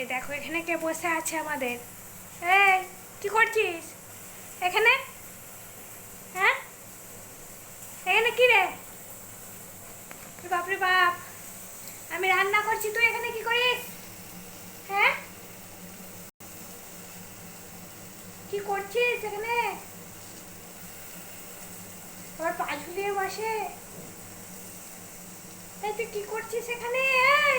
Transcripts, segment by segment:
এ দেখো, এখানে কে বসে আছে আমাদের? এই, কি করছিস? এখানে? হ্যাঁ? এখানে কি রে? বাপরে বাপ, আমি রান্না করছি, তুই এখানে কি করিস? হ্যাঁ? কি করছিস এখানে? আবার পা ঝুলিয়ে বসে। তুই কি করছিস এখানে? এই!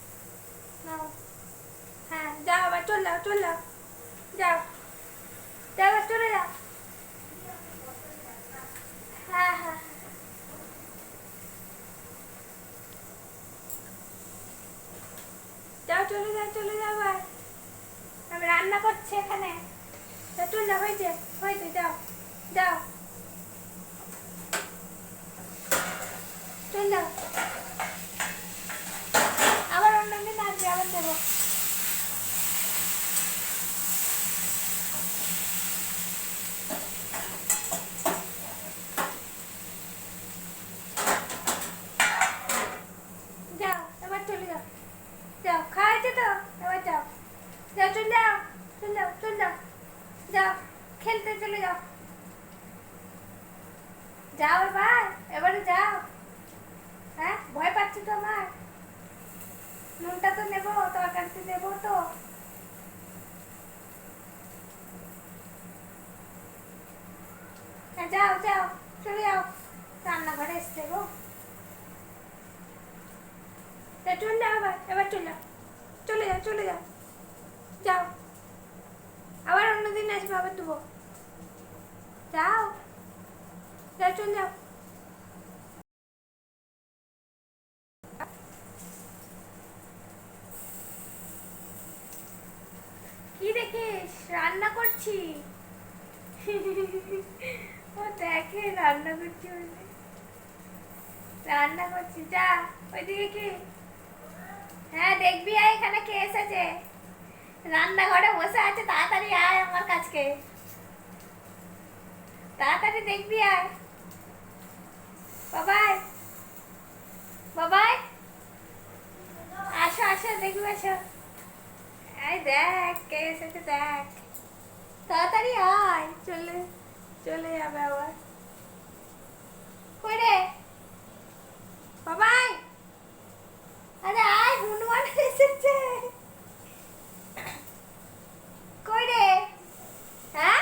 নাও। হ্যাঁ যাও আবার, চল যাও চল যাও। যাও। যাও এবার চলে যাও। হ্যাঁ হ্যাঁ। যাও, চলে যাও চলে যাও আবার। আমি রান্না করছি এখানে। চল যাও হয়েছে হয়েছে যাও যাও চল যাও আবার অন্য দিন আসবে আবার দেবো যাও এবার চলে যাও যাও খাওয়াইছে তো এবার যাও যাও চল যাও চল যাও চল যাও যাও, খেলতে চলে যাও। যাও এবার, এবারে যাও। হ্যাঁ ভয় পাচ্ছি তো আমার? নুনটা তো নেব, তরকারিতে দেবো তো। হ্যাঁ যাও যাও, চলে যাও। রান্নাঘরে এসছে গো। চলে যাও এবার এবার চলে যাও চলে যাও চলে যাও। যাও। আবার অন্যদিন আসবে, আবার দেবো। যাও। যাও, চলে যাও। কি দেখিস? রান্না করছি। ও দেখে রান্না করছি রান্না করছি, যা। ওইদিকে কি? হ্যাঁ দেখবি এখানে কে এসেছে রান্নাঘরে বসে আছে, তাড়াতাড়ি আয় আমার কাছকে তাড়াতাড়ি দেখবি আয় বাবাই বাবাই। আসো আসো, দেখবি, আসো। এই দেখ, কে এসেছে দেখ। তাড়াতাড়ি আয়, চলে চলে যাবে আবার। কই রে বাবাই আরে আয় হনুমান এসেছে কই রে হ্যাঁ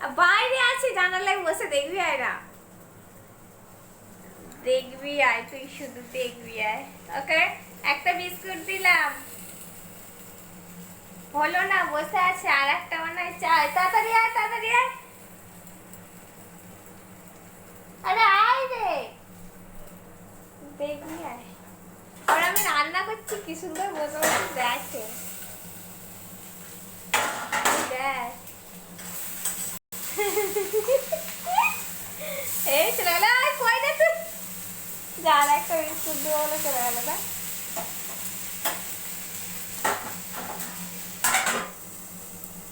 আ, বাইরে আছি জানালায় বসে দেখবি আয় না। দেখবি আয়, তুই শুধু দেখবি আয়। ওকে, একটা বিস্কুট দিলাম। হলো না, বসে আছে আর একটা মনে চাই। তাড়াতাড়ি আয় তাড়াতাড়ি আয়। আরে আয় রে। দেখবি আয়। আর আমি রান্না করছি, কি সুন্দর বসে বসে, দেখ এই চলে গেল আয়, কই রে তুই যা আর একটা বিস্কুট দেবো বলে চলে গেল দেখ